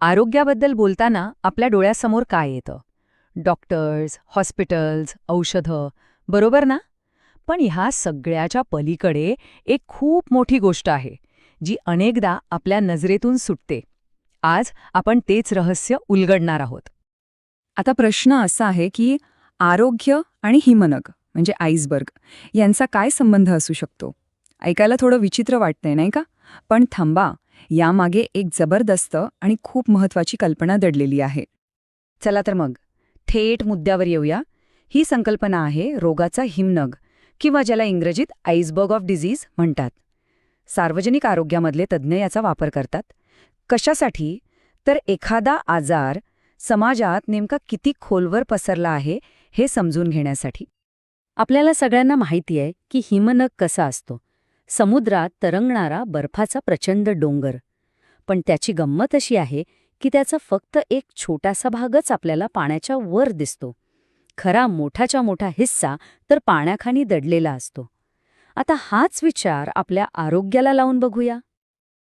आरोग्याबद्दल बोलताना आपल्या डोळ्यासमोर काय येतं? डॉक्टर्स हॉस्पिटल्स औषधं बरोबर ना? पण ह्या सगळ्याच्या पलीकडे एक खूप मोठी गोष्ट आहे जी अनेकदा आपल्या नजरेतून सुटते. आज आपण तेच रहस्य उलगडणार आहोत. आता प्रश्न असा आहे की आरोग्य आणि हिमनग म्हणजे आईसबर्ग यांचा काय संबंध असू शकतो? ऐकायला थोडं विचित्र वाटतंय नाही का? पण थांबा यामागे एक जबरदस्त आणि खूप महत्वाची कल्पना दडलेली आहे. चला तर मग थेट मुद्द्यावर येऊया. ही संकल्पना आहे रोगाचा हिमनग किंवा ज्याला इंग्रजीत आईसबर्ग ऑफ डिझीज म्हणतात. सार्वजनिक आरोग्यामधले तज्ज्ञ याचा वापर करतात. कशासाठी? तर एखादा आजार समाजात नेमका किती खोलवर पसरला आहे हे समजून घेण्यासाठी. आपल्याला सगळ्यांना माहिती आहे की हिमनग कसा असतो. समुद्रात तरंगणारा बर्फाचा प्रचंड डोंगर. पण त्याची गंमत अशी आहे की त्याचा फक्त एक छोटासा भागच आपल्याला पाण्याच्या वर दिसतो. खरा मोठाच्या मोठा हिस्सा तर पाण्याखाली दडलेला असतो. आता हाच विचार आपल्या आरोग्याला लावून बघूया.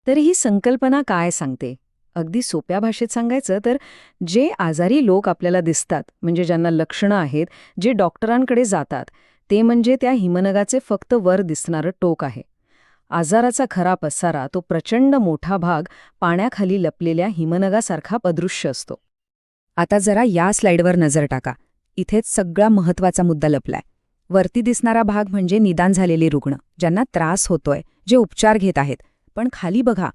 तर ही संकल्पना काय सांगते? अगदी सोप्या भाषेत सांगायचं तर जे आजारी लोक आपल्याला दिसतात म्हणजे ज्यांना लक्षणं आहेत जे डॉक्टरांकडे जातात ते म्हणजे त्या हिमनगाचे फक्त वर दिसणारं टोक आहे. आजाराचा खरा पसारा तो प्रचंड मोठा भाग पाण्याखाली लपलेल्या हिमनगासारखा अदृश्य असतो. आता जरा या स्लाइडवर नजर टाका. इथेच सगळा महत्त्वाचा मुद्दा लपलाय. वरती दिसणारा भाग म्हणजे निदान झालेले रुग्ण ज्यांना त्रास होतोय जे उपचार घेत आहेत. पण खाली बघा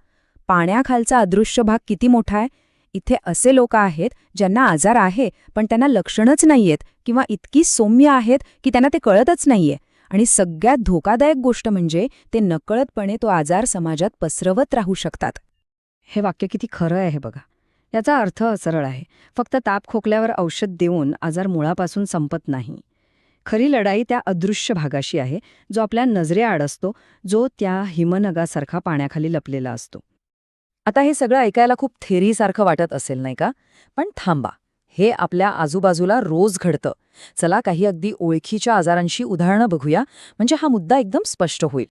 पाण्याखालचा अदृश्य भाग किती मोठा आहे? इथे असे लोक आहेत ज्यांना आजार आहे पण त्यांना लक्षणच नाहीयेत. किंवा इतकी सौम्य आहेत की त्यांना ते कळतच नाहीये. आणि सगळ्यात धोकादायक गोष्ट म्हणजे ते नकळतपणे तो आजार समाजात पसरवत राहू शकतात. हे वाक्य किती खरं आहे बघा. याचा अर्थ सरळ आहे. फक्त ताप खोकल्यावर औषध देऊन आजार मुळापासून संपत नाही. खरी लढाई त्या अदृश्य भागाशी आहे जो आपल्या नजरेआड असतो जो त्या हिमनगासारखा पाण्याखाली लपलेला असतो. आता हे सगळं ऐकायला खूप थेरीसारखं वाटत असेल नाही का? पण थांबा. हे आपल्या आजूबाजूला रोज घडतं. चला काही अगदी ओळखीच्या आजारांशी उदाहरणं बघूया. म्हणजे हा मुद्दा एकदम स्पष्ट होईल.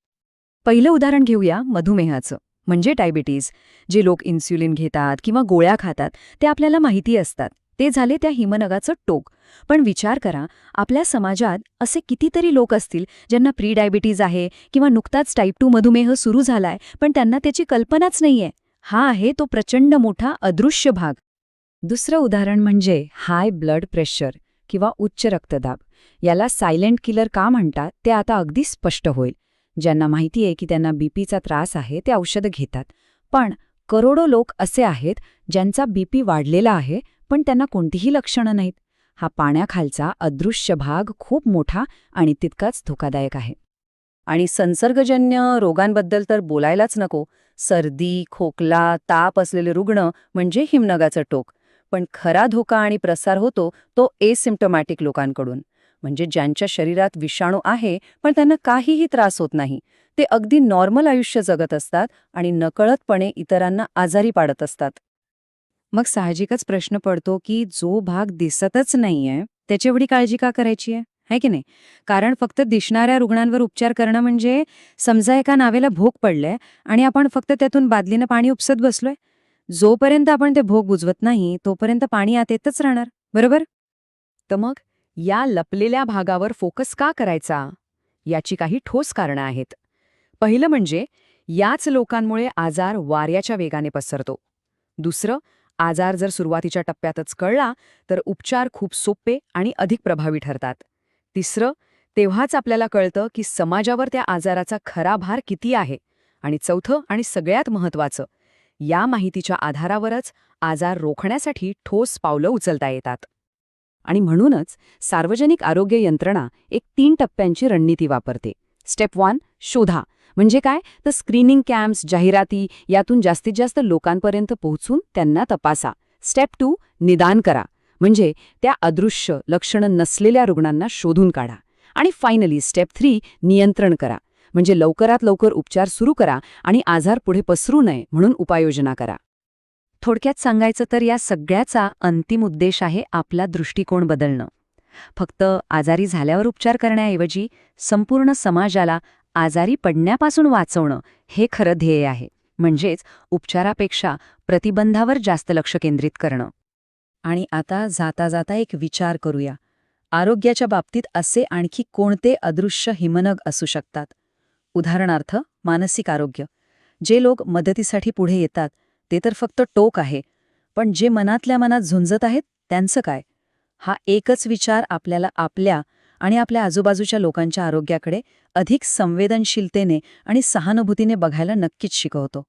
पहिलं उदाहरण घेऊया मधुमेहाचं म्हणजे डायबिटीज जे लोक इन्स्युलिन घेतात किंवा गोळ्या खातात ते आपल्याला माहिती असतात. ते झाले त्या हिमनगाचं टोक. पण विचार करा आपल्या समाजात असे कितीतरी लोक असतील ज्यांना प्री डायबिटीज आहे किंवा नुकताच टाईप टू मधुमेह सुरू झालाय पण त्यांना त्याची कल्पनाच नाहीये. हा आहे तो प्रचंड मोठा अदृश्य भाग. दुसरं उदाहरण म्हणजे हाय ब्लड प्रेशर किंवा उच्च रक्तदाब. याला सायलेंट किलर का म्हणतात? ते आता अगदी स्पष्ट होईल. ज्यांना माहिती आहे की त्यांना बीपीचा त्रास आहे ते औषधं घेतात. पण करोडो लोक असे आहेत ज्यांचा बीपी वाढलेला आहे पण त्यांना कोणतीही लक्षणं नाहीत. हा पाण्याखालचा अदृश्य भाग खूप मोठा आणि तितकाच धोकादायक आहे. आणि संसर्गजन्य रोगांबद्दल तर बोलायलाच नको. सर्दी खोकला ताप असलेले रुग्ण म्हणजे हिमनगाचं टोक. पण खरा धोका आणि प्रसार होतो तो एसिम्टोमॅटिक लोकांकडून. म्हणजे ज्यांच्या शरीरात विषाणू आहे पण त्यांना काहीही त्रास होत नाही. ते अगदी नॉर्मल आयुष्य जगत असतात आणि नकळतपणे इतरांना आजारी पाडत असतात. मग साहजिकच प्रश्न पडतो की जो भाग दिसतच नाहीये त्याची एवढी काळजी का करायची आहे है की नाही? कारण फक्त दिसणाऱ्या रुग्णांवर उपचार करणं म्हणजे समजा एका नावेला भोग पडलंय आणि आपण फक्त त्यातून बादलीनं पाणी उपसत बसलोय. जोपर्यंत आपण ते भोग बुजवत नाही तोपर्यंत पाणी आत येतच राहणार. बरोबर? तर मग या लपलेल्या भागावर फोकस का करायचा? याची काही ठोस कारणं आहेत. पहिलं म्हणजे याच लोकांमुळे आजार वाऱ्याच्या वेगाने पसरतो. दुसरं आजार जर सुरुवातीच्या टप्प्यातच कळला तर उपचार खूप सोपे आणि अधिक प्रभावी ठरतात. तिसरं तेव्हाच आपल्याला कळतं की समाजावर त्या आजाराचा खरा भार किती आहे. आणि चौथं आणि सगळ्यात महत्त्वाचं या माहितीच्या आधारावरच आजार रोखण्यासाठी ठोस पावलं उचलता येतात. आणि म्हणूनच सार्वजनिक आरोग्य यंत्रणा एक तीन टप्प्यांची रणनीती वापरते. स्टेप वन शोधा. म्हणजे काय? तर स्क्रीनिंग कॅम्प्स जाहिराती यातून जास्तीत जास्त लोकांपर्यंत पोहोचून त्यांना तपासा. स्टेप टू निदान करा. म्हणजे त्या अदृश्य लक्षणं नसलेल्या रुग्णांना शोधून काढा. आणि फायनली स्टेप थ्री नियंत्रण करा. म्हणजे लवकरात लवकर उपचार सुरू करा आणि आजार पुढे पसरू नये म्हणून उपाययोजना करा. थोडक्यात सांगायचं तर या सगळ्याचा अंतिम उद्देश आहे आपला दृष्टिकोन बदलणं. फक्त आजारी झाल्यावर उपचार करण्याऐवजी संपूर्ण समाजाला आजारी पडण्यापासून वाचवणं हे खरं ध्येय आहे. म्हणजेच उपचारापेक्षा प्रतिबंधावर जास्त लक्ष केंद्रित करणं. आणि आता जाता जाता एक विचार करूया. आरोग्याच्या बाबतीत असे आणखी कोणते अदृश्य हिमनग असू शकतात? उदाहरणार्थ मानसिक आरोग्य. जे लोक मदतीसाठी पुढे येतात ते तर फक्त टोक आहे. पण जे मनातल्या मनात झुंजत आहेत त्यांचं काय? हा एकच विचार आपल्याला आपल्या आणि आपल्या आजूबाजूच्या लोकांच्या आरोग्याकडे अधिक संवेदनशीलतेने आणि सहानुभूतीने बघायला नक्कीच शिकवतो.